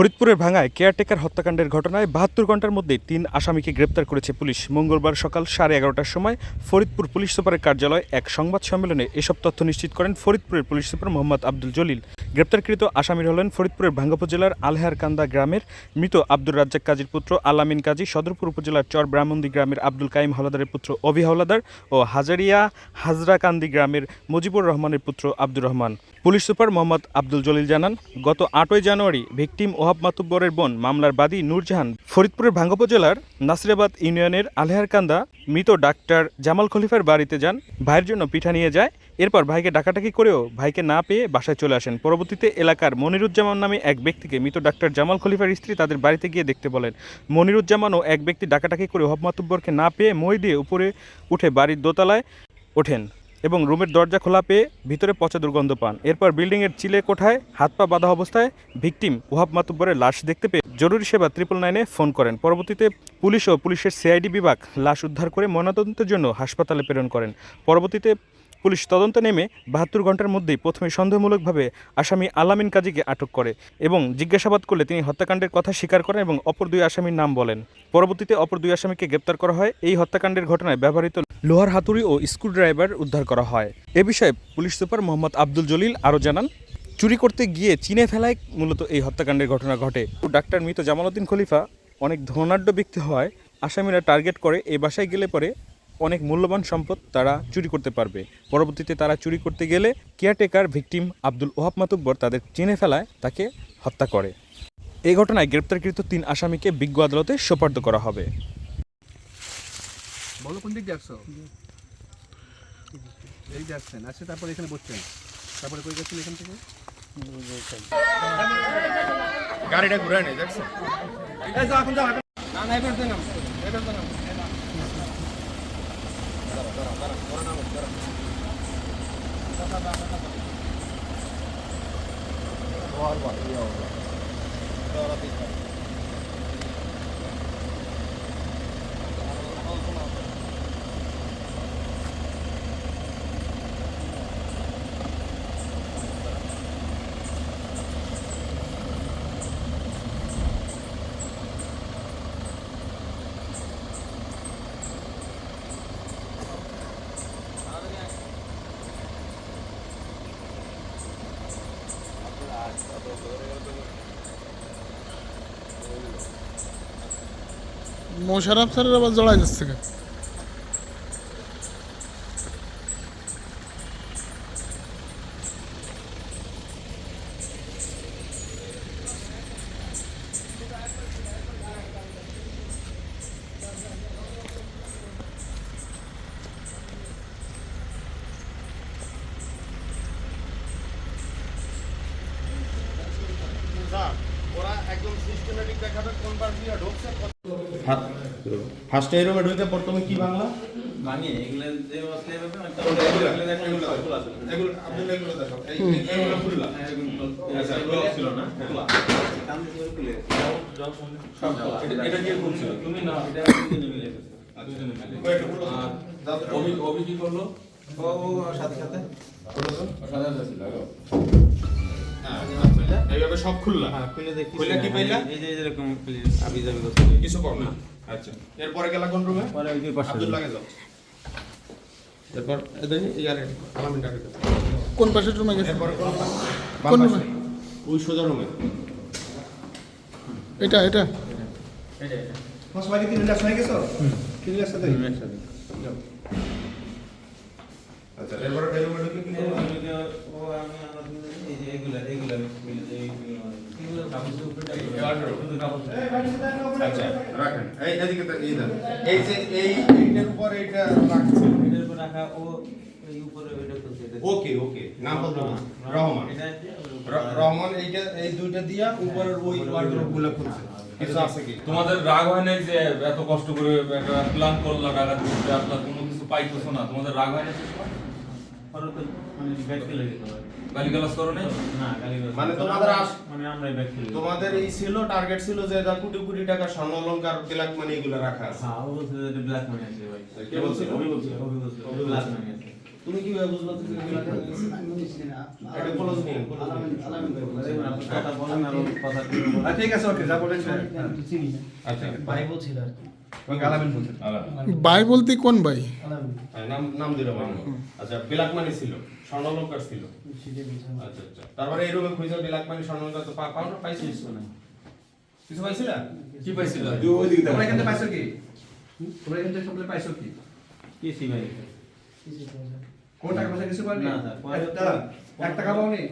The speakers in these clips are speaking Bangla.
ফরিদপুরের ভাঙায় কেয়ারটেকার হত্যাকাণ্ডের ঘটনায় বাহাত্তর ঘণ্টার মধ্যে তিন আসামিকে গ্রেপ্তার করেছে পুলিশ। মঙ্গলবার সকাল সাড়ে এগারোটার সময় ফরিদপুর পুলিশ সুপারের কার্যালয়ে এক সংবাদ সম্মেলনে এসব তথ্য নিশ্চিত করেন ফরিদপুরের পুলিশ সুপার মোহাম্মদ আব্দুল জলিল। গ্রেপ্তারকৃত আসামির হলেন ফরিদপুরের ভাঙ্গা উপজেলার আলহারকান্দা গ্রামের মৃত আব্দুর রাজ্জাক কাজীর পুত্র, আলামিন কাজী, সদরপুর উপজেলার চর ব্রাহ্মণদি গ্রামের আব্দুল কাইম হাওলাদারের পুত্র, অভি হাওলাদার ও হাজারিয়া হাজরাকান্দি গ্রামের মুজিবুর রহমানের পুত্র আব্দুর রহমান। পুলিশ সুপার মোহাম্মদ আব্দুল জলিল জানান, গত আটই জানুয়ারি ভিকটিম ওহাব মাতুব্বরের বোন মামলার বাদী নূরজাহান ফরিদপুরের ভাঙ্গা উপজেলার নাসিরাবাদ ইউনিয়নের আলহারকান্দা মৃত ডাক্তার জামাল খলিফার বাড়িতে যান। ভাইয়ের জন্য পিঠা নিয়ে যায়। এরপর ভাইকে ডাকাটাকি করেও ভাইকে না পেয়ে বাসায় চলে আসেন। পরবর্তীতে এলাকার মনিরুজ্জামান নামে এক ব্যক্তিকে মৃত ডাক্তার জামাল খলিফার স্ত্রী তাদের বাড়িতে গিয়ে দেখতে বলেন। মনিরুজ্জামান ও এক ব্যক্তি ডাকাটাকি করে ওহাব মাতুব্বরকে না পেয়ে মই দিয়ে উপরে উঠে বাড়ির দোতলায় ওঠেন। এবং রুমের দরজা খোলা পেয়ে ভিতরে পচা দুর্গন্ধ পান। এরপর বিল্ডিংয়ের চিলে কোঠায় হাত পা বাঁধা অবস্থায় ভিকটিম ওহাব মাতুব্বরের লাশ দেখতে পেয়ে জরুরি সেবা ত্রিপল নাইনে ফোন করেন। পরবর্তীতে পুলিশ ও পুলিশের সিআইডি বিভাগ লাশ উদ্ধার করে ময়নাতদন্তের জন্য হাসপাতালে প্রেরণ করেন। পরবর্তীতে পুলিশ তদন্তে নেমে বাহাত্তর ঘণ্টার মধ্যেই প্রথমে সন্দেহমূলকভাবে আসামি আলামিন কাজীকে আটক করে এবং জিজ্ঞাসাবাদ করলে তিনি হত্যাকাণ্ডের কথা স্বীকার করেন এবং অপর দুই আসামির নাম বলেন। পরবর্তীতে অপর দুই আসামিকে গ্রেপ্তার করা হয়। এই হত্যাকাণ্ডের ঘটনায় ব্যবহৃত লোহার হাতুড়ি ও স্ক্রুড্রাইভার উদ্ধার করা হয়। এ বিষয়ে পুলিশ সুপার মোহাম্মদ আব্দুল জলিল আরও জানান, চুরি করতে গিয়ে চিনে ফেলায় মূলত এই হত্যাকাণ্ডের ঘটনা ঘটে। ডাক্তার মৃত জামালউদ্দিন খলিফা অনেক ধনাঢ্য ব্যক্তি হওয়ায় আসামিরা টার্গেট করে এই বাসায় গেলে পরে অনেক মূল্যবান সম্পদ তারা চুরি করতে পারবে। পরবর্তীতে তারা চুরি করতে গেলে কেয়ারটেকার ভিকটিম আব্দুল ওহাব মাতুব্বর তাদের চিনে ফেলায়, তাকে হত্যা করে। এই ঘটনায় গ্রেপ্তারকৃত তিন আসামিকে বিজ্ঞ আদালতে সোপার্দ করা হবে। বলো, কোন দিক আসছো? এই যে আসছে তারপরে এখানে বসছেন। তারপরে কই যাচ্ছেন এখান থেকে? গাড়িটা ঘুরে নেই দেখছ এই যাও, এখন এখন না না এবার এবার ਬਹੁਤ ਵਧੀਆ ਹੋ ਗਿਆ ਸਾਰਾ ਠੀਕ ਹੈ মোশারফ স্যারের আবার জড়াই যাচ্ছে কেন? ওরা একদম সিস্টেমেটিক দেখাবে কোন পার দিয়ে ঢুকছে ফার্স্ট এই রুমে ঢুকে প্রথমে কি বাংলা ভাঙিয়ে এগুলো যে অবস্থায় এভাবে একটা এগুলো, এগুলো দেখো, এগুলো, এগুলো খোলা ছিল। এগুলো আব্দুল্লাহ এগুলো দেখো এই এগুলো খুললা হ্যাঁ, এগুলো আচ্ছা এগুলো ব্লক ছিল না খোলা। কান দিয়ে করে খুলে। সব এটা এটা কি খুলছিল তুমি না, এটা দুজনে মিলে গেছে। দুজনে মিলে। ওই এটা খুললো আর দাও অভি অভি কি করল ও ও সাথে সাথে এইভাবে সব খুললা? হ্যাঁ খুলে দেখি খুলে কি পাইলা? এই যে এরকম খুলে আবি যাবি কিছু কম না। আচ্ছা এরপরে গেলা কোন রুমে পরে ওই যে পাশে আব্দুল্লাহ যাও। এরপর এদিকে ইয়ারে আলামিন ডাকে। কোন পাশের রুমে গেছে? এরপরে কোন কোন রুমে? ওই সোজা রুমে এটা এটা। সবাই তিন লাখ হয়ে গেছো? তিন লাখ সাথে? একসাথে আচ্ছা এরপরে এই কি এই ও আমি আমরা দুজনে এই যে এগুলা এগুলা মিলে যে এইগুলো এগুলো কাপড় চোপড় শুধু কাপড় চোপড়। আচ্ছা রাখেন এই এদিকে তো এই দেন এই যে এই এইটার উপর এইটা রাখছে। এটার উপর রাখা ও এই উপরে ওইটা খুলছে এটা। ওকে ওকে নাম বলতো না। রহমান। এইটা এই দুইটা দিয়া উপরের ওই ওয়ার্ডরোবগুলো খুলছে। কিছু আছে কি? তোমাদের রাগ হয় নাই যে এত কষ্ট করে একটা প্ল্যান করলা টাকা দিতে আসলা কোনো কিছু পাইতেছো না? তোমাদের রাগ হয় না মানে ব্যাগ ফেলে দিতে গালিগালাজ করো নাই? না মানে তোমাদের মানে আমরাই ব্যাগ তোমাদের এই ছিল টার্গেট ছিল যে এটা কোটি কোটি টাকা স্বর্ণ অলংকার ব্ল্যাক মানি এগুলো রাখা আছে। হ্যাঁ ও বলছে যে ব্ল্যাক মানি আছে ভাই। কে বলছিল? অভি বলছে অভি বলছে ব্ল্যাক মানি আছে। তুমি কীভাবে বুঝবা তুমি এগুলা কেন গেছে? এটা ক্লোজ নিন কথা বলেন আর কথা কি বলেন? ঠিক আছে ওকে যা বলেছে আচ্ছা। ভাই বলছিল আর কি। ভাই বলতে কোন ভাই নাম নাম দিলাম আচ্ছা ব্ল্যাক মানি ছিল স্বর্ণলঙ্কার ছিল। আচ্ছা আচ্ছা। তারপরে খুঁজে ব্ল্যাক মানি স্বর্ণলঙ্কার তো পাও না? পাইছিস? না কিছু পাইছিলা? কি পাইছিল? তোমরা এখান থেকে পাইছো কি? তোমরা এখান থেকে সবলে পাইছো কি? কিছু ভাই। কিছু পাওয়া কোন টাকা পয়সা কিছু পাওনি? না, এক টাকা পাওনি।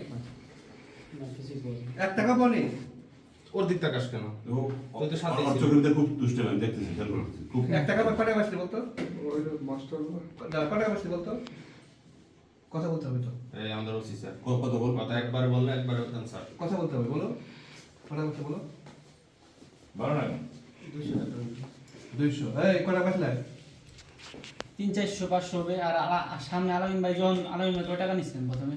এক টাকা পাওনি? ওর দিক তাকাস কেন? ওই তো সাথে খুব দুষ্ট আমি দেখতেছি খেয়াল করতেছি খুব এক টাকা কয় টাকা পাইছিলি বলতো? কয় টাকা পাইছিলি বলতো? কথা বলতে হবে তো। এই আমাদের ওসি স্যার। বল? কথা একবার বললে একবার স্যার। কথা বলতে হবে বলো। কথা বলতে বলো? ভালো না দুইশো এই কয় টাকা তিন চারশো পাঁচশো হবে আর আর সামনে আলামিন ভাই যখন আলামিন ভাই কয় টাকা নিচ্ছেন প্রথমে?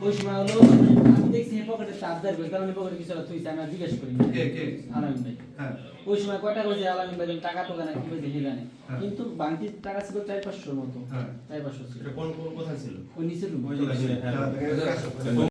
ওই সময় হলো আমি দেখছি পকেটে চাপ দেয় কারণ পকেটে কিছু তুই আমি জিজ্ঞেস করি আলামিন ভাই। হ্যাঁ। ওই সময় কয় টাকা হয়েছে আলামিন ভাই টাকা টোকা না কি হয়েছে সে জানে। হ্যাঁ। কিন্তু বাংটির টাকা ছিল চার পাঁচশোর মতো। হ্যাঁ। চার পাঁচশো ছিল। কোন কোন কোথায় ছিল? ওই